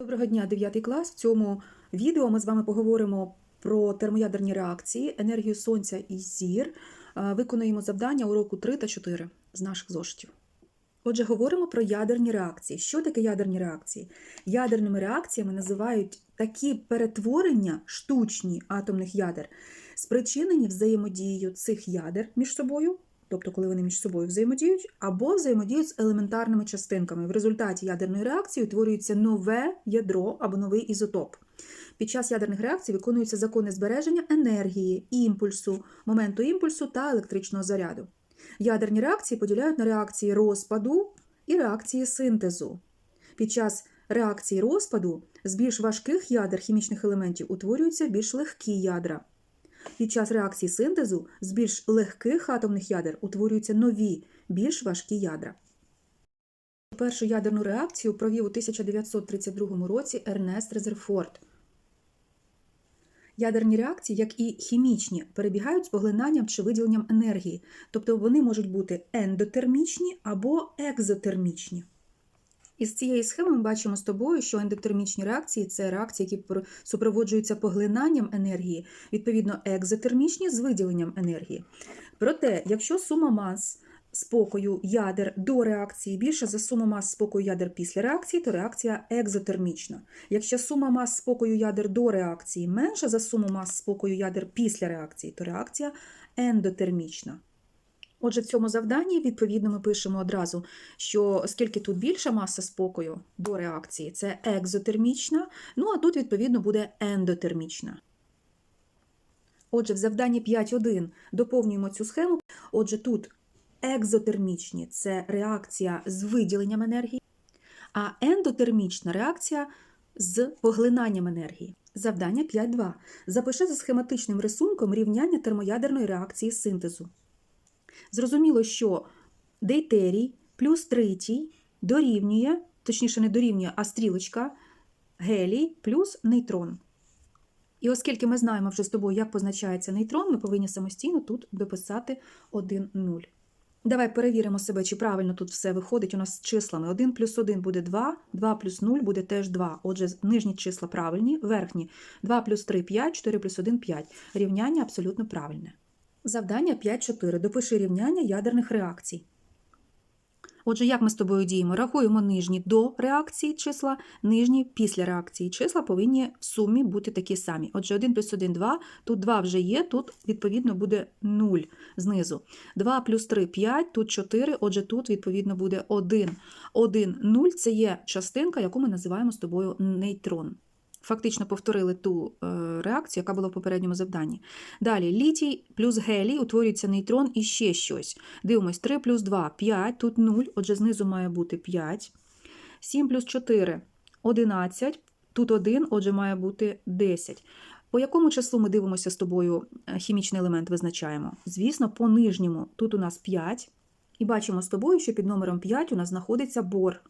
Доброго дня, 9 клас. В цьому відео ми з вами поговоримо про термоядерні реакції, енергію сонця і зір. Е, Виконуємо завдання уроку 3 та 4 з наших зошитів. Отже, говоримо про ядерні реакції. Що таке ядерні реакції? Ядерними реакціями називають такі перетворення штучні атомних ядер, спричинені взаємодією цих ядер між собою, тобто коли вони між собою взаємодіють, або взаємодіють з елементарними частинками. В результаті ядерної реакції утворюється нове ядро або новий ізотоп. Під час ядерних реакцій виконуються закони збереження енергії, імпульсу, моменту імпульсу та електричного заряду. Ядерні реакції поділяють на реакції розпаду і реакції синтезу. Під час реакції розпаду з більш важких ядер хімічних елементів утворюються більш легкі ядра. Під час реакції синтезу з більш легких атомних ядер утворюються нові, більш важкі ядра. Першу ядерну реакцію провів у 1932 році Ернест Резерфорд. Ядерні реакції, як і хімічні, перебігають з поглинанням чи виділенням енергії, тобто вони можуть бути ендотермічні або екзотермічні. Із цієї схеми ми бачимо з тобою, що ендотермічні реакції це реакції, які супроводжуються поглинанням енергії, відповідно, екзотермічні з виділенням енергії. Проте, якщо сума мас спокою ядер до реакції більша за суму мас спокою ядер після реакції, то реакція екзотермічна. Якщо сума мас спокою ядер до реакції менша за суму мас спокою ядер після реакції, то реакція ендотермічна. Отже, в цьому завданні, відповідно, ми пишемо одразу, що оскільки тут більша маса спокою до реакції, це екзотермічна, ну а тут, відповідно, буде ендотермічна. Отже, в завданні 5.1 доповнюємо цю схему. Отже, тут екзотермічні це реакція з виділенням енергії, а ендотермічна реакція з поглинанням енергії. Завдання 5.2. Запиши за схематичним рисунком рівняння термоядерної реакції синтезу. Зрозуміло, що дейтерій плюс тритій дорівнює, точніше, не дорівнює, а стрілочка гелій плюс нейтрон. І оскільки ми знаємо вже з тобою, як позначається нейтрон, ми повинні самостійно тут дописати 1, 0. Давай перевіримо себе, чи правильно тут все виходить у нас з числами. 1 плюс 1 буде 2, 2 плюс 0 буде теж 2. Отже, нижні числа правильні, верхні 2 плюс 3 – 5, 4 плюс 1 – 5. Рівняння абсолютно правильне. Завдання 5.4. Допиши рівняння ядерних реакцій. Отже, як ми з тобою діємо? Рахуємо нижні до реакції числа, нижні після реакції числа повинні в сумі бути такі самі. Отже, 1 плюс 1 – 2, тут 2 вже є, тут, відповідно, буде 0 знизу. 2 плюс 3 – 5, тут 4, отже, тут, відповідно, буде 1. 1, 0 – це є частинка, яку ми називаємо з тобою нейтрон. Фактично повторили ту е, реакцію, яка була в попередньому завданні. Далі літій плюс гелій утворюється нейтрон і ще щось. Дивимось, 3 плюс 2 – 5, тут 0, отже, знизу має бути 5. 7 плюс 4 – 11, тут 1, отже, має бути 10. По якому числу ми дивимося з тобою е, хімічний елемент визначаємо? Звісно, по нижньому тут у нас 5. І бачимо з тобою, що під номером 5 у нас знаходиться бор.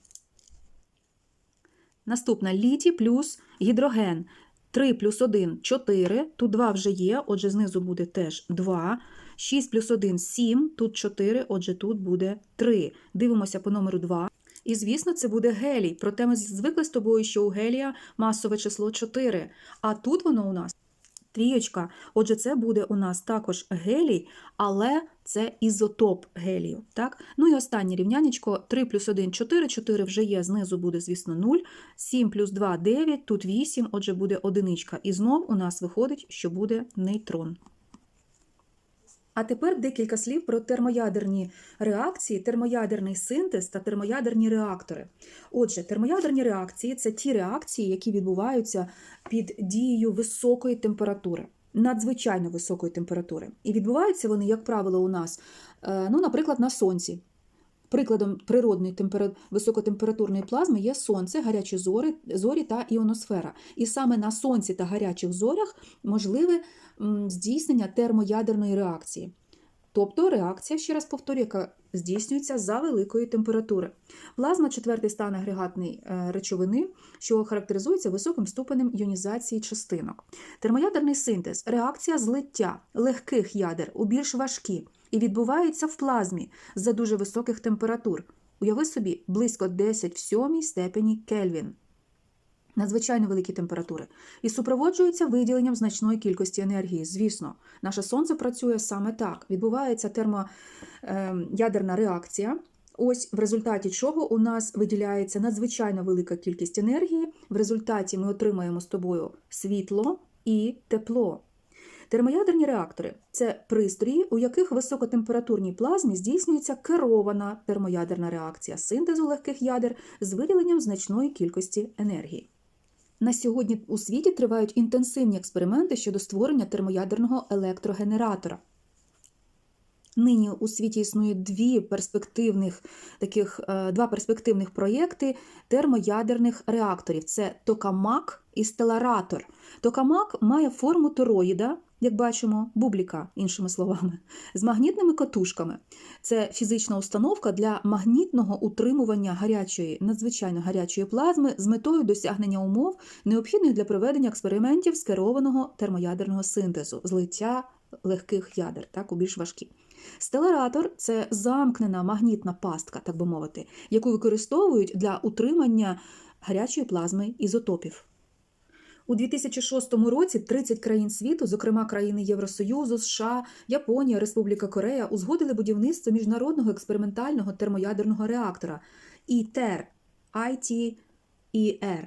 Наступна літій плюс гідроген. 3 плюс 1 – 4, тут 2 вже є, отже, знизу буде теж 2. 6 плюс 1 – 7, тут 4, отже, тут буде 3. Дивимося по номеру 2. І, звісно, це буде гелій. Проте ми звикли з тобою, що у гелія масове число 4. А тут воно у нас трієчка. Отже, це буде у нас також гелій, але це ізотоп гелію. Так? Ну і останнє рівнянечко 3 плюс 1 – 4, 4 вже є, знизу буде, звісно, 0. 7 плюс 2 – 9, тут 8, отже, буде одиничка. І знов у нас виходить, що буде нейтрон. А тепер декілька слів про термоядерні реакції, термоядерний синтез та термоядерні реактори. Отже, термоядерні реакції це ті реакції, які відбуваються під дією високої температури, надзвичайно високої температури. І відбуваються вони, як правило, у нас, е, ну, наприклад, на сонці. Прикладом природної темпера... високотемпературної плазми є сонце, гарячі зорі, зорі та іоносфера. І саме на сонці та гарячих зорях можливе здійснення термоядерної реакції. Тобто реакція, ще раз повторюю, яка здійснюється за великої температури. Плазма четвертий стан агрегатної е, речовини, що характеризується високим ступенем іонізації частинок. Термоядерний синтез реакція злиття легких ядер у більш важкі і відбувається в плазмі за дуже високих температур. Уяви собі близько 10 в сьомій степені Кельвін. Надзвичайно великі температури, і супроводжується виділенням значної кількості енергії. Звісно, наше сонце працює саме так. Відбувається термоядерна реакція. Ось в результаті чого у нас виділяється надзвичайно велика кількість енергії. В результаті ми отримаємо з тобою світло і тепло. Термоядерні реактори це пристрої, у яких в високотемпературній плазмі здійснюється керована термоядерна реакція синтезу легких ядер з виділенням значної кількості енергії. На сьогодні у світі тривають інтенсивні експерименти щодо створення термоядерного електрогенератора. Нині у світі існує дві перспективних, таких, е, два перспективних проєкти термоядерних реакторів: це токамак і стеларатор. Токамак має форму тороїда, як бачимо, бубліка, іншими словами, з магнітними катушками. Це фізична установка для магнітного утримування гарячої, надзвичайно гарячої плазми з метою досягнення умов, необхідних для проведення експериментів з керованого термоядерного синтезу, злиття легких ядер, так, у більш важкі. Стелератор це замкнена магнітна пастка, так би мовити, яку використовують для утримання гарячої плазми ізотопів. У 2006 році 30 країн світу, зокрема країни Євросоюзу, США, Японія, Республіка Корея, узгодили будівництво міжнародного експериментального термоядерного реактора ІТЕР ITER.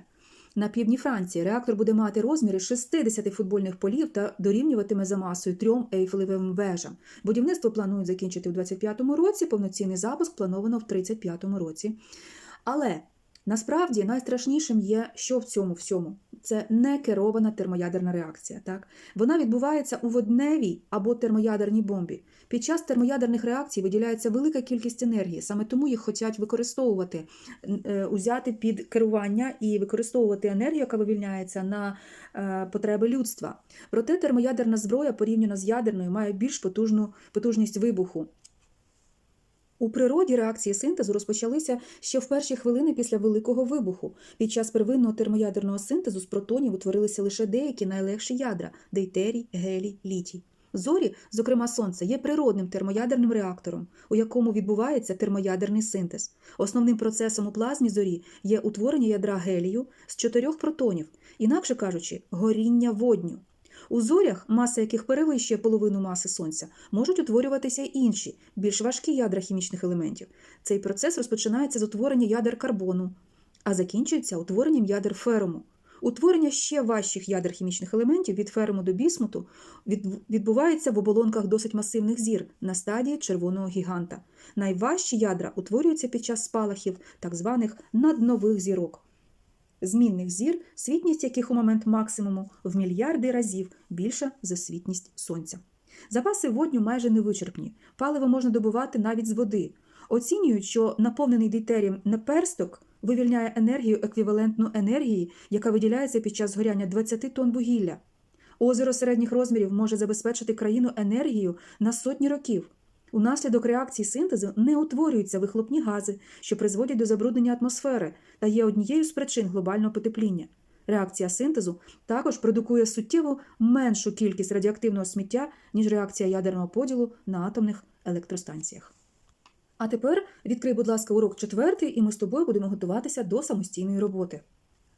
На півдні Франції реактор буде мати розміри 60 футбольних полів та дорівнюватиме за масою трьом ейфелевим вежам. Будівництво планують закінчити у 2025 році, повноцінний запуск плановано в 2035 році. Але насправді найстрашнішим є, що в цьому всьому це не керована термоядерна реакція. Так? Вона відбувається у водневій або термоядерній бомбі. Під час термоядерних реакцій виділяється велика кількість енергії, саме тому їх хочуть використовувати, е, узяти під керування і використовувати енергію, яка вивільняється на е, потреби людства. Проте термоядерна зброя порівняно з ядерною має більш потужну потужність вибуху. У природі реакції синтезу розпочалися ще в перші хвилини після Великого вибуху. Під час первинного термоядерного синтезу з протонів утворилися лише деякі найлегші ядра дейтерій, гелій, літій. Зорі, зокрема сонце, є природним термоядерним реактором, у якому відбувається термоядерний синтез. Основним процесом у плазмі зорі є утворення ядра гелію з чотирьох протонів, інакше кажучи, горіння водню. У зорях, маса яких перевищує половину маси Сонця, можуть утворюватися інші, більш важкі ядра хімічних елементів. Цей процес розпочинається з утворення ядер карбону, а закінчується утворенням ядер феруму. Утворення ще важчих ядер хімічних елементів від феруму до бісмуту відбувається в оболонках досить масивних зір на стадії червоного гіганта. Найважчі ядра утворюються під час спалахів так званих наднових зірок змінних зір, світність яких у момент максимуму в мільярди разів більша за світність сонця. Запаси водню майже невичерпні, паливо можна добувати навіть з води. Оцінюють, що наповнений дейтерієм неперсток вивільняє енергію еквівалентну енергії, яка виділяється під час згоряння 20 тонн вугілля. Озеро середніх розмірів може забезпечити країну енергію на сотні років. Унаслідок реакції синтезу не утворюються вихлопні гази, що призводять до забруднення атмосфери та є однією з причин глобального потепління. Реакція синтезу також продукує суттєво меншу кількість радіоактивного сміття, ніж реакція ядерного поділу на атомних електростанціях. А тепер відкрий, будь ласка, урок четвертий, і ми з тобою будемо готуватися до самостійної роботи.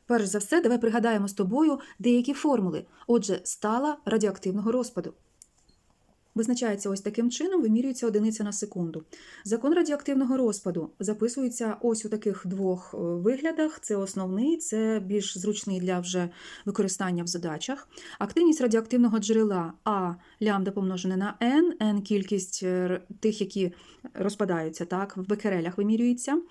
Перш за все, давай пригадаємо з тобою деякі формули, отже, стала радіоактивного розпаду. Визначається ось таким чином, вимірюється одиниця на секунду. Закон радіоактивного розпаду записується ось у таких двох е, виглядах: це основний, це більш зручний для вже використання в задачах. Активність радіоактивного джерела А лямбда помножене на N, N кількість е, тих, які розпадаються, так, в бекерелях вимірюється.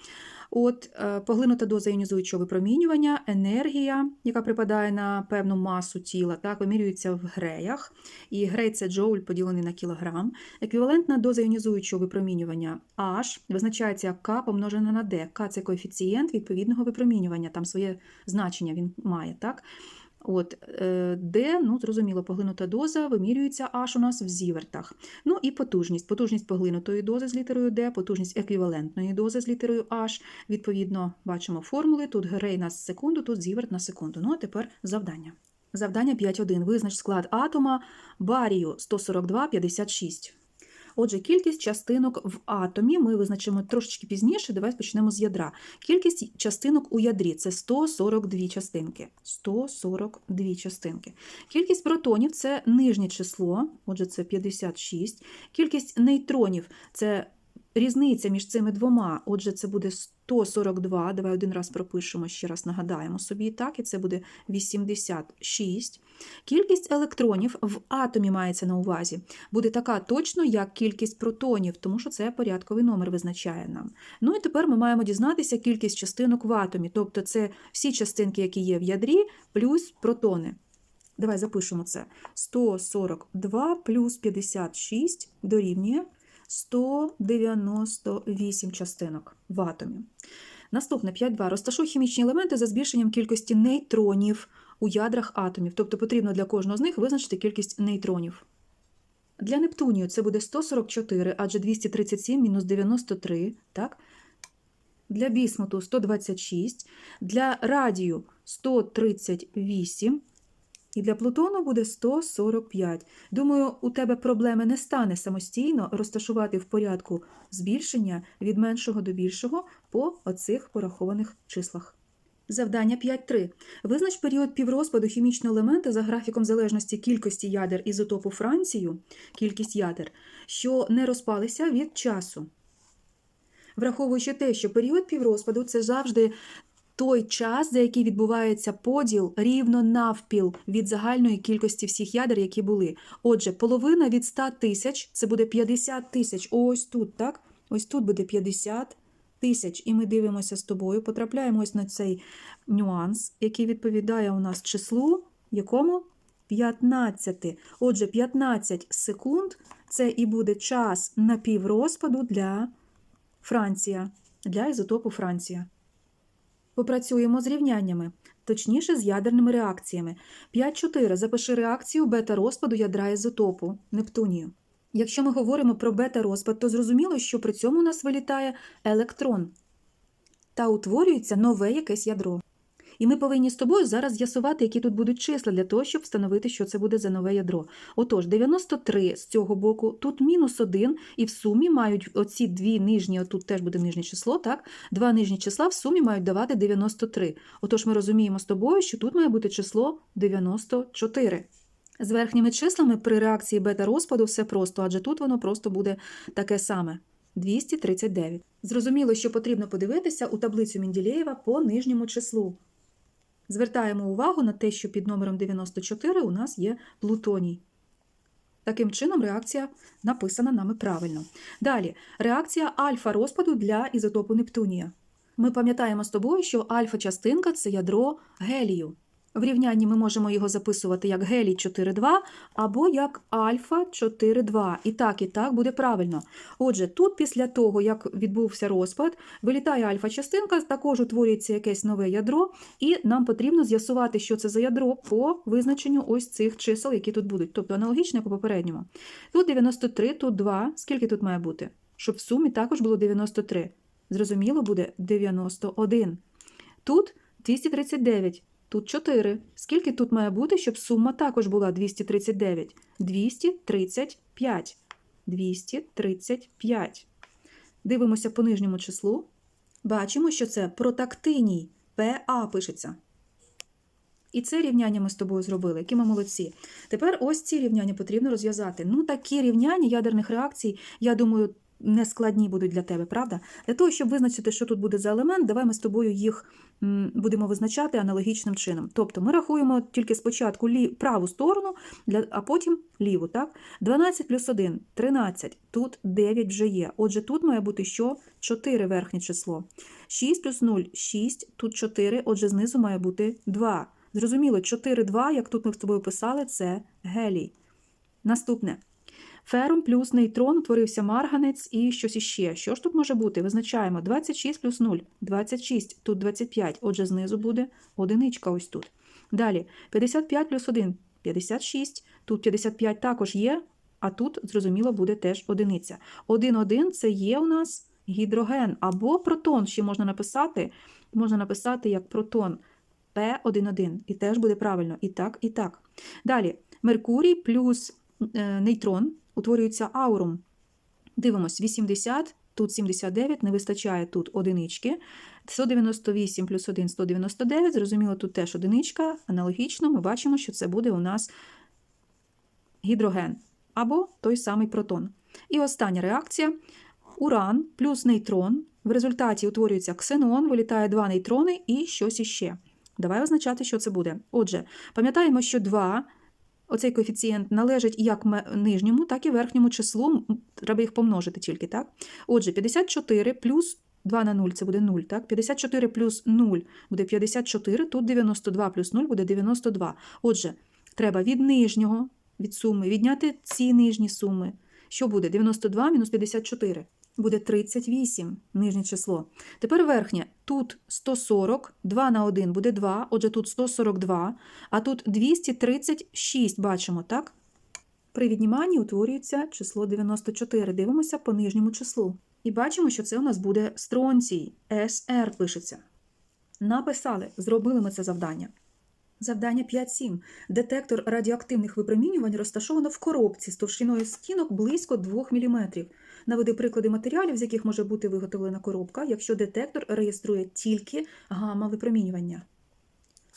От е, поглинута доза іонізуючого випромінювання, енергія, яка припадає на певну масу тіла, так, вимірюється в греях. І грей це джоуль поділений на кілограм. Еквівалентна доза іонізуючого випромінювання H визначається як К помножена на D. К це коефіцієнт відповідного випромінювання, там своє значення він має. так. От, е, Де, ну, зрозуміло, поглинута доза вимірюється аж у нас в зівертах. Ну і потужність. Потужність поглинутої дози з літерою D, потужність еквівалентної дози з літерою H. Відповідно, бачимо формули. Тут грей на секунду, тут зіверт на секунду. Ну, а тепер завдання. Завдання 5.1. Визнач склад атома барію 142,56. Отже, кількість частинок в атомі ми визначимо трошечки пізніше. Давай почнемо з ядра. Кількість частинок у ядрі це 142 частинки. 142 частинки. Кількість протонів це нижнє число, отже, це 56. Кількість нейтронів це різниця між цими двома. Отже, це буде 142. Давай один раз пропишемо, ще раз нагадаємо собі. Так, і це буде 86. Кількість електронів в атомі мається на увазі. Буде така точно, як кількість протонів, тому що це порядковий номер визначає нам. Ну і тепер ми маємо дізнатися кількість частинок в атомі, тобто це всі частинки, які є в ядрі, плюс протони. Давай запишемо це. 142 плюс 56 дорівнює 198 частинок в атомі. Наступне 5.2. Розташуй хімічні елементи за збільшенням кількості нейтронів у ядрах атомів. Тобто потрібно для кожного з них визначити кількість нейтронів. Для Нептунію це буде 144, адже 237 мінус 93. Так? Для бісмуту 126, для радію 138. І для Плутону буде 145. Думаю, у тебе проблеми не стане самостійно розташувати в порядку збільшення від меншого до більшого по оцих порахованих числах. Завдання 5.3. Визнач період піврозпаду хімічного елемента за графіком залежності кількості ядер ізотопу Францію, кількість ядер, що не розпалися від часу. Враховуючи те, що період піврозпаду це завжди той час, за який відбувається поділ рівно навпіл від загальної кількості всіх ядер, які були. Отже, половина від 100 тисяч це буде 50 тисяч. Ось тут, так? Ось тут буде 50 тисяч. І ми дивимося з тобою, потрапляємо ось на цей нюанс, який відповідає у нас числу, якому 15. Отже, 15 секунд це і буде час напіврозпаду для Франція, для ізотопу Франція. Попрацюємо з рівняннями, точніше з ядерними реакціями. 5.4. Запиши реакцію бета-розпаду ядра ізотопу Нептунію. Якщо ми говоримо про бета-розпад, то зрозуміло, що при цьому у нас вилітає електрон та утворюється нове якесь ядро. І ми повинні з тобою зараз з'ясувати, які тут будуть числа для того, щоб встановити, що це буде за нове ядро. Отож, 93 з цього боку, тут мінус 1, і в сумі мають оці дві нижні, отут теж буде нижнє число, так? Два нижні числа в сумі мають давати 93. Отож, ми розуміємо з тобою, що тут має бути число 94. З верхніми числами при реакції бета-розпаду все просто, адже тут воно просто буде таке саме. 239. Зрозуміло, що потрібно подивитися у таблицю Менділеєва по нижньому числу. Звертаємо увагу на те, що під номером 94 у нас є плутоній. Таким чином, реакція написана нами правильно. Далі, реакція альфа-розпаду для ізотопу Нептунія. Ми пам'ятаємо з тобою, що альфа-частинка це ядро гелію. В рівнянні ми можемо його записувати як гелій 4,2 або як альфа 4,2. І так, і так буде правильно. Отже, тут після того, як відбувся розпад, вилітає альфа-частинка, також утворюється якесь нове ядро, і нам потрібно з'ясувати, що це за ядро по визначенню ось цих чисел, які тут будуть. Тобто аналогічно у попередньому. Тут 93, тут 2. Скільки тут має бути? Щоб в сумі також було 93. Зрозуміло, буде 91. Тут 239. Тут 4. Скільки тут має бути, щоб сума також була 239? 235. 235. Дивимося по нижньому числу. Бачимо, що це протактиній. ПА пишеться. І це рівняння ми з тобою зробили, які ми молодці. Тепер ось ці рівняння потрібно розв'язати. Ну, такі рівняння ядерних реакцій, я думаю, не складні будуть для тебе, правда? Для того, щоб визначити, що тут буде за елемент, давай ми з тобою їх будемо визначати аналогічним чином. Тобто ми рахуємо тільки спочатку лі... праву сторону, а потім ліву. так? 12 плюс 1 – 13. Тут 9 вже є. Отже, тут має бути що? 4 верхнє число. 6 плюс 0 – 6, тут 4, отже, знизу має бути 2. Зрозуміло, 4, 2, як тут ми з тобою писали, це гелій. Наступне. Ферум плюс нейтрон утворився марганець і щось іще. Що ж тут може бути? Визначаємо 26 плюс 0, 26, тут 25, отже, знизу буде одиничка ось тут. Далі 55 плюс 1, 56, тут 55 також є, а тут, зрозуміло, буде теж одиниця. 1, 1 – це є у нас гідроген або протон, ще можна написати, можна написати як протон P11, і теж буде правильно. І так, і так. Далі Меркурій плюс е, нейтрон утворюється аурум. Дивимось, 80, тут 79, не вистачає тут одинички. 198 плюс 1 – 199, зрозуміло, тут теж одиничка. Аналогічно ми бачимо, що це буде у нас гідроген або той самий протон. І остання реакція. Уран плюс нейтрон. В результаті утворюється ксенон, вилітає два нейтрони і щось іще. Давай означати, що це буде. Отже, пам'ятаємо, що 2, оцей коефіцієнт належить як нижньому, так і верхньому числу. Треба їх помножити тільки, так? Отже, 54 плюс 2 на 0 це буде 0, так? 54 плюс 0 буде 54, тут 92 плюс 0 буде 92. Отже, треба від нижнього, від суми, відняти ці нижні суми. Що буде? 92 мінус 54. Буде 38, нижнє число. Тепер верхнє. Тут 140, 2 на 1 буде 2, отже тут 142, а тут 236, бачимо, так? При відніманні утворюється число 94. Дивимося по нижньому числу. І бачимо, що це у нас буде стронцій. СР пишеться. Написали, зробили ми це завдання. Завдання 5.7. Детектор радіоактивних випромінювань розташовано в коробці з товщиною стінок близько 2 мм. Наведи приклади матеріалів, з яких може бути виготовлена коробка, якщо детектор реєструє тільки гамма-випромінювання.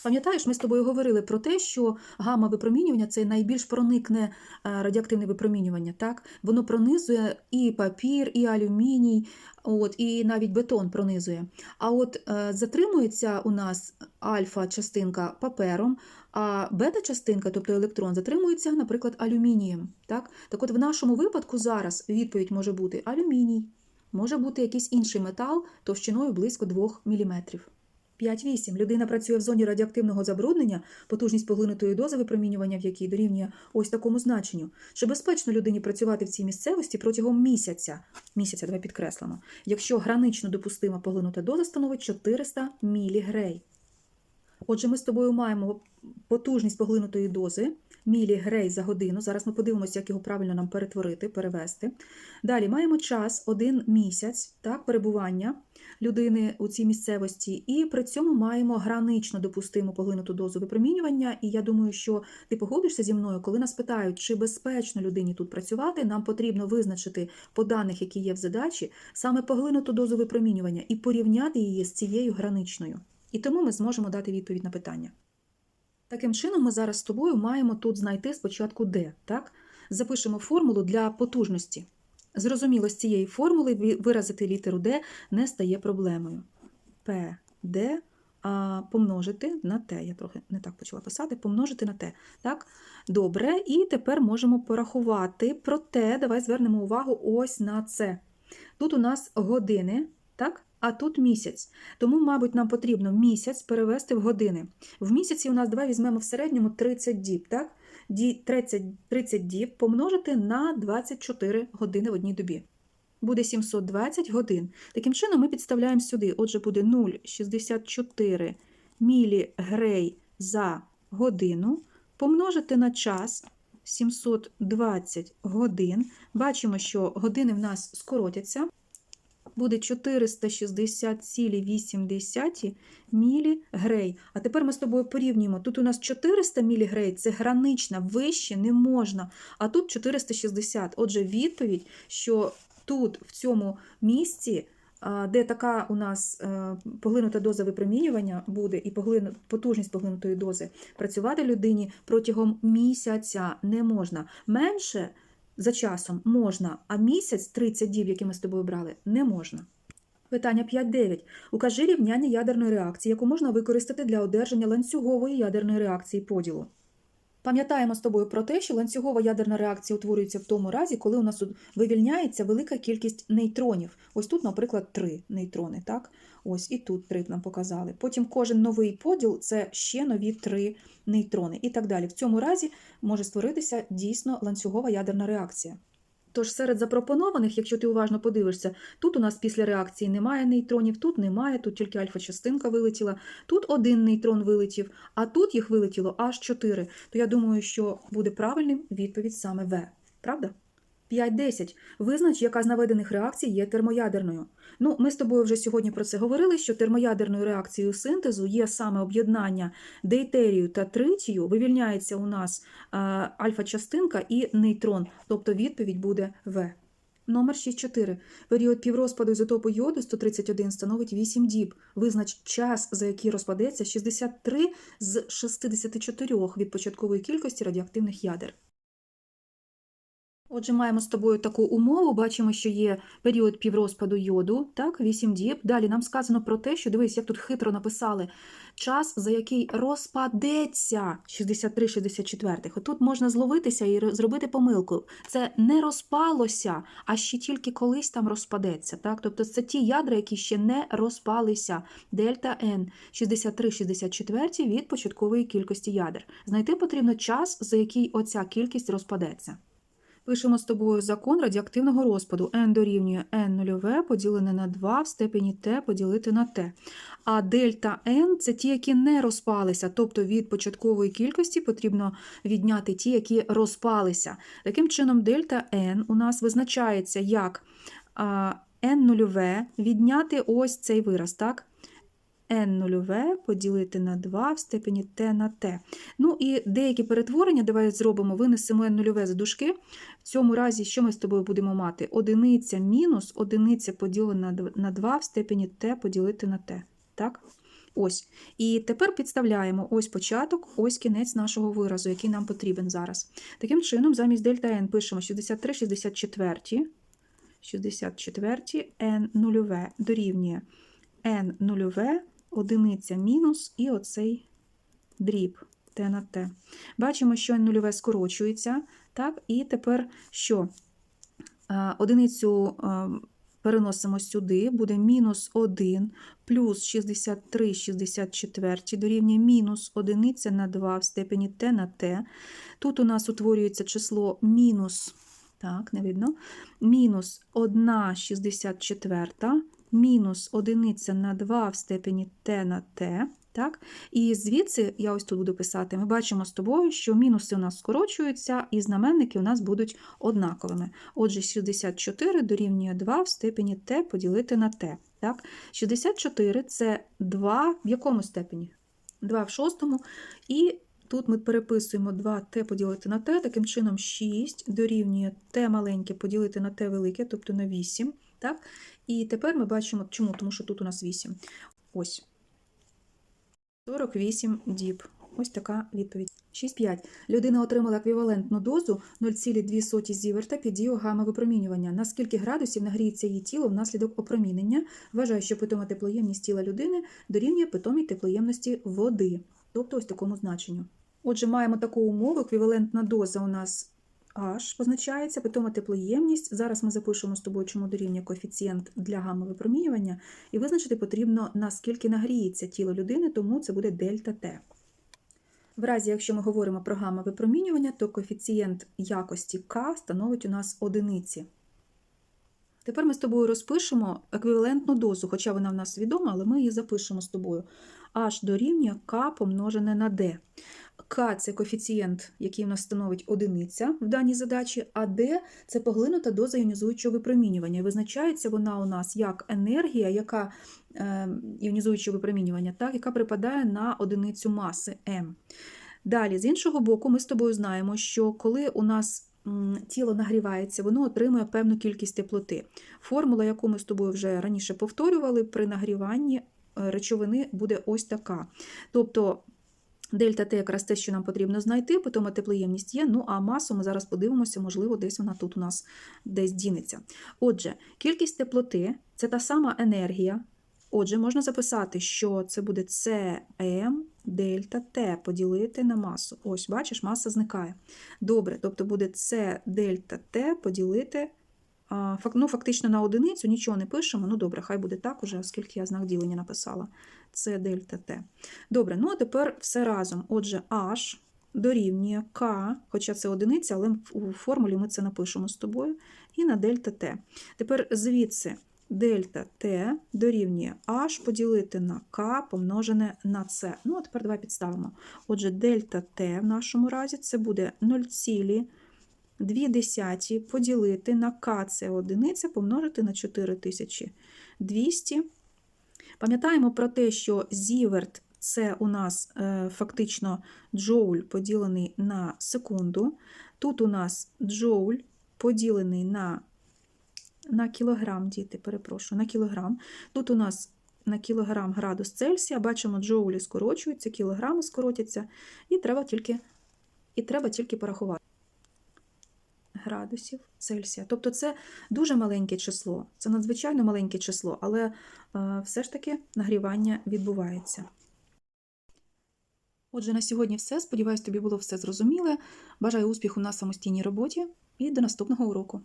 Пам'ятаєш, ми з тобою говорили про те, що гамма-випромінювання це найбільш проникне е, радіоактивне випромінювання. Так? Воно пронизує і папір, і алюміній, от, і навіть бетон пронизує. А от е, затримується у нас альфа-частинка папером, а бета-частинка, тобто електрон, затримується, наприклад, алюмінієм. Так? так от в нашому випадку зараз відповідь може бути алюміній, може бути якийсь інший метал товщиною близько 2 мм. 5.8. Людина працює в зоні радіоактивного забруднення, потужність поглинутої дози випромінювання в якій дорівнює ось такому значенню. Чи безпечно людині працювати в цій місцевості протягом місяця? Місяця, давай підкреслимо. Якщо гранично допустима поглинута доза становить 400 мілігрей. Отже, ми з тобою маємо потужність поглинутої дози мілігрей за годину. Зараз ми подивимося, як його правильно нам перетворити, перевести. Далі маємо час один місяць так, перебування людини у цій місцевості, і при цьому маємо гранично допустиму поглинуту дозу випромінювання. І я думаю, що ти погодишся зі мною, коли нас питають, чи безпечно людині тут працювати, нам потрібно визначити по даних, які є в задачі, саме поглинуту дозу випромінювання і порівняти її з цією граничною. І тому ми зможемо дати відповідь на питання. Таким чином, ми зараз з тобою маємо тут знайти спочатку D. Так? Запишемо формулу для потужності. Зрозуміло, з цієї формули виразити літеру D не стає проблемою. P, D а, помножити на T. Я трохи не так почала писати, помножити на T. Так? Добре, і тепер можемо порахувати. Проте, давай звернемо увагу ось на це. Тут у нас години, так? а тут місяць. Тому, мабуть, нам потрібно місяць перевести в години. В місяці у нас давай візьмемо в середньому 30 діб. Так? Ді- 30, 30 діб помножити на 24 години в одній добі. Буде 720 годин. Таким чином ми підставляємо сюди. Отже, буде 0,64 мілігрей за годину помножити на час 720 годин. Бачимо, що години в нас скоротяться. Буде 460,8 мілігрей. А тепер ми з тобою порівнюємо. Тут у нас 400 мілігрей, це гранична, вище не можна, а тут 460. Отже, відповідь, що тут, в цьому місці, де така у нас е, поглинута доза випромінювання буде і потужність поглинутої дози, працювати людині протягом місяця не можна. Менше за часом можна, а місяць 30 діб, які ми з тобою брали, не можна. Питання 5.9. Укажи рівняння ядерної реакції, яку можна використати для одержання ланцюгової ядерної реакції поділу. Пам'ятаємо з тобою про те, що ланцюгова ядерна реакція утворюється в тому разі, коли у нас вивільняється велика кількість нейтронів. Ось тут, наприклад, три нейтрони. Так? Ось і тут три нам показали. Потім кожен новий поділ це ще нові три нейтрони і так далі. В цьому разі може створитися дійсно ланцюгова ядерна реакція. Тож серед запропонованих, якщо ти уважно подивишся, тут у нас після реакції немає нейтронів, тут немає, тут тільки альфа-частинка вилетіла, тут один нейтрон вилетів, а тут їх вилетіло аж чотири. То я думаю, що буде правильним відповідь саме В. Правда? 5.10. Визнач, яка з наведених реакцій є термоядерною. Ну, ми з тобою вже сьогодні про це говорили, що термоядерною реакцією синтезу є саме об'єднання дейтерію та тритію, вивільняється у нас е, альфа-частинка і нейтрон, тобто відповідь буде В. Номер 6.4. Період піврозпаду ізотопу йоду 131 становить 8 діб. Визнач час, за який розпадеться 63 з 64 від початкової кількості радіоактивних ядер. Отже, маємо з тобою таку умову. Бачимо, що є період піврозпаду йоду, так, 8 діб. Далі нам сказано про те, що дивись, як тут хитро написали час, за який розпадеться 63-64. Отут можна зловитися і зробити помилку. Це не розпалося, а ще тільки колись там розпадеться. Так? Тобто це ті ядра, які ще не розпалися. Дельта N 63-64 від початкової кількості ядер. Знайти потрібно час, за який оця кількість розпадеться. Пишемо з тобою закон радіоактивного розпаду. n дорівнює n нульове поділене на 2 в степені t поділити на t. А дельта n – це ті, які не розпалися, тобто від початкової кількості потрібно відняти ті, які розпалися. Таким чином, дельта n у нас визначається як а, n нульове відняти ось цей вираз, так? N нульове поділити на 2 в степені t на t. Ну і деякі перетворення давай зробимо, винесемо n нульове за дужки. В цьому разі, що ми з тобою будемо мати? Одиниця мінус одиниця поділена на 2 в степені t поділити на t. Так? Ось. І тепер підставляємо ось початок, ось кінець нашого виразу, який нам потрібен зараз. Таким чином, замість дельта n пишемо 63, 64, 64 n нульове дорівнює n нульове, одиниця мінус і оцей дріб t на t. Бачимо, що нульове скорочується. Так? І тепер що? Одиницю переносимо сюди, буде мінус 1 плюс 63 64 дорівнює мінус 1 на 2 в степені t на t. Тут у нас утворюється число мінус, так, не видно, мінус 1 64, мінус 1 на 2 в степені t на t. Так? І звідси, я ось тут буду писати, ми бачимо з тобою, що мінуси у нас скорочуються, і знаменники у нас будуть однаковими. Отже, 64 дорівнює 2 в степені t поділити на t. Так? 64 це 2 в якому степені? 2 в шостому. І тут ми переписуємо 2t поділити на t, таким чином 6 дорівнює t маленьке поділити на t велике, тобто на 8. Так? І тепер ми бачимо, чому? Тому що тут у нас 8. Ось. 48 діб. Ось така відповідь. 6.5. Людина отримала еквівалентну дозу 0,2 зіверта під дією гамма-випромінювання. На скільки градусів нагріється її тіло внаслідок опромінення? Вважаю, що питома теплоємність тіла людини дорівнює питомій теплоємності води. Тобто ось такому значенню. Отже, маємо таку умову. Еквівалентна доза у нас H позначається, питома теплоємність. Зараз ми запишемо з тобою, чому дорівнює коефіцієнт для гамма-випромінювання, і визначити потрібно, наскільки нагріється тіло людини, тому це буде дельта Т. В разі, якщо ми говоримо про гамма-випромінювання, то коефіцієнт якості К становить у нас одиниці. Тепер ми з тобою розпишемо еквівалентну дозу, хоча вона в нас відома, але ми її запишемо з тобою. H дорівнює К помножене на D. К це коефіцієнт, який у нас становить одиниця в даній задачі, а Д це поглинута доза іонізуючого випромінювання. І визначається вона у нас як енергія, яка е, іонізуючого випромінювання, так, яка припадає на одиницю маси М. Далі, з іншого боку, ми з тобою знаємо, що коли у нас тіло нагрівається, воно отримує певну кількість теплоти. Формула, яку ми з тобою вже раніше повторювали, при нагріванні е, речовини буде ось така. Тобто Дельта Т якраз те, що нам потрібно знайти, питома теплоємність є, ну а масу ми зараз подивимося, можливо, десь вона тут у нас десь дінеться. Отже, кількість теплоти це та сама енергія. Отже, можна записати, що це буде Cm дельта Т поділити на масу. Ось, бачиш, маса зникає. Добре, тобто буде С дельта Т поділити. Ну, фактично на одиницю нічого не пишемо. Ну, добре, хай буде так уже, оскільки я знак ділення написала. Це дельта Т. Добре, ну а тепер все разом. Отже, H дорівнює К, хоча це одиниця, але у формулі ми це напишемо з тобою, і на дельта Т. Тепер звідси дельта Т дорівнює H поділити на К помножене на С. Ну, а тепер давай підставимо. Отже, дельта Т в нашому разі це буде 0,2 поділити на К це одиниця помножити на 4200. Пам'ятаємо про те, що зіверт це у нас е, фактично джоуль поділений на секунду. Тут у нас джоуль поділений на на кілограм, діти, перепрошую, на кілограм. Тут у нас на кілограм градус Цельсія, бачимо, джоулі скорочуються, кілограми скоротяться, і треба тільки, і треба тільки порахувати градусів Цельсія. Тобто це дуже маленьке число, це надзвичайно маленьке число, але е, все ж таки нагрівання відбувається. Отже, на сьогодні все. Сподіваюсь, тобі було все зрозуміле. Бажаю успіху на самостійній роботі і до наступного уроку.